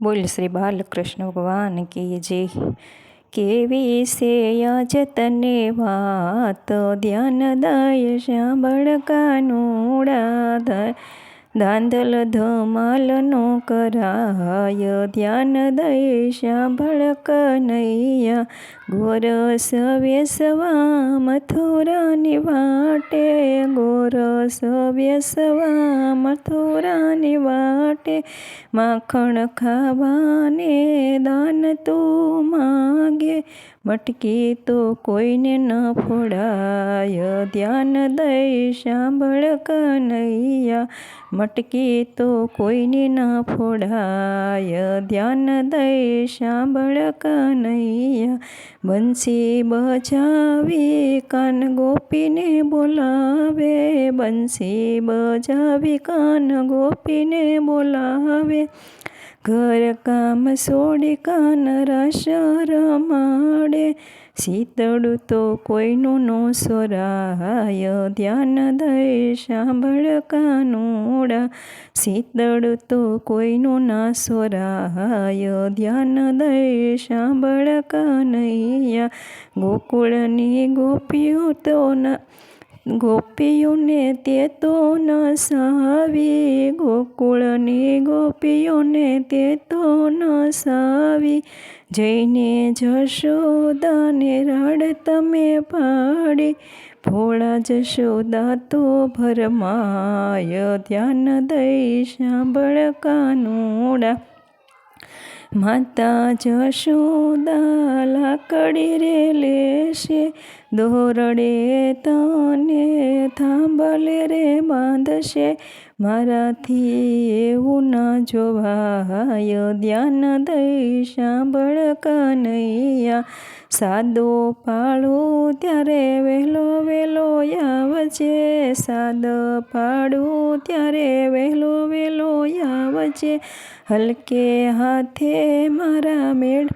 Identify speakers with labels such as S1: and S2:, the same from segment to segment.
S1: બોલ શ્રી બાલકૃષ્ણ ભગવાન કી જય કેવી છે જતને વાત ધ્યાન દાય સાંભળ કાનુડા દાંદલ ધમાલનો કરાય, ધ્યાન દૈશા ભળક નૈયા. ગોર ગોરસ વેસવા મથુરાની વાટે ગોરસ વેસવા મથુરાની વાટે. માખણ ખાવાને દાન તું માગે મટકી તો કોઈને ન ફોડાય ધ્યાન દઈ સાંભળ કનૈયા મટકી તો કોઈને ન ફોડાય ધ્યાન દઈ સાંભળ કનૈયા બંસી બજાવી કાન ગોપીને બોલાવે બંસી બજાવી કાન ગોપીને બોલાવે ઘર કામ છોડી, કાન રસ રમાડે શીતળું તો કોઈનું નો સોરાય ધ્યાન દઈ સાંભળ કાનુડા. શીતળું તો કોઈનું ના સોરાય ધ્યાન દઈ સાંભળ કાનૈયા. ગોકુળની ગોપીઓ તો ના ગોપીઓને તે તો ન સાવી. ગોકુળની ગોપીઓને તે તો ન સાવી. જઈને જશોદાને રડ તમે પાડી. ભોળા જશોદા તો ભરમાય. ધ્યાન દઈ સાંભળ કાનુડા. માતા જશોદા લાકડી રે લેશે. દોરડે તને થાંભલે રે બાંધશે. મારાથી એવું ના જોવાય. ધ્યાન દઈ સાંભળ કનૈયા. સાદો પાડો ત્યારે વહેલો વહેલો આવજે. સાદ પાડો ત્યારે વહેલો વહેલો આવજે. હલકે હાથે મારા મેળ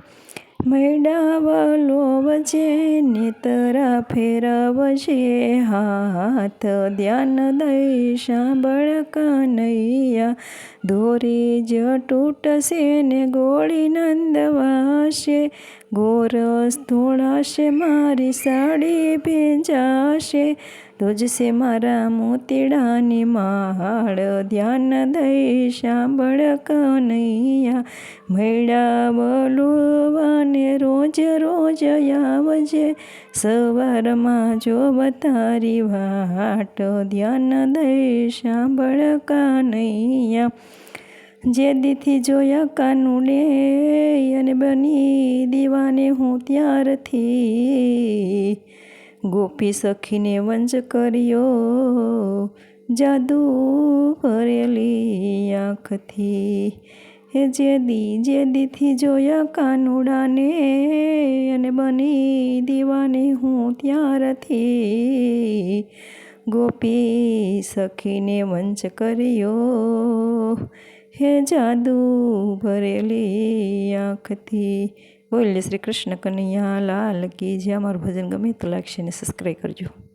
S1: મેડાવલો વજે નેતરા ફેરવશે હાથ. ધ્યાન દઈ સાંભળ કનૈયા. દોરી જ તૂટશે ને ગોળી નંદવાશે. ગોરસ ધોળાશે મારી સાડી ભેજાશે. તુજશે મારા મોતીડાની માળ. ધ્યાન દઈ સાંભળ કનૈયા. મેળા બોલવાને રોજ રોજ આવજે. સવારમાં જો બતારી વાટ, ધ્યાન દઈ સાંભળ જે દીથી જોયા કાનુડે અને બની દીવાને હું ત્યારથી ગોપી સખીને વંજ કર્યો. જાદુ ભરેલી આંખથી. હે જે દી, જે દીથી જોયા કાનુડાને બની દીવાની હું ત્યારથી. ગોપી સખીને વંચ કર્યો. હે જાદુ ભરેલી આંખથી. બોલે શ્રી કૃષ્ણ કનૈયા લાલ કી જે અમારું ભજન ગમે તો લાગશે ને સબસ્ક્રાઈબ કરજો.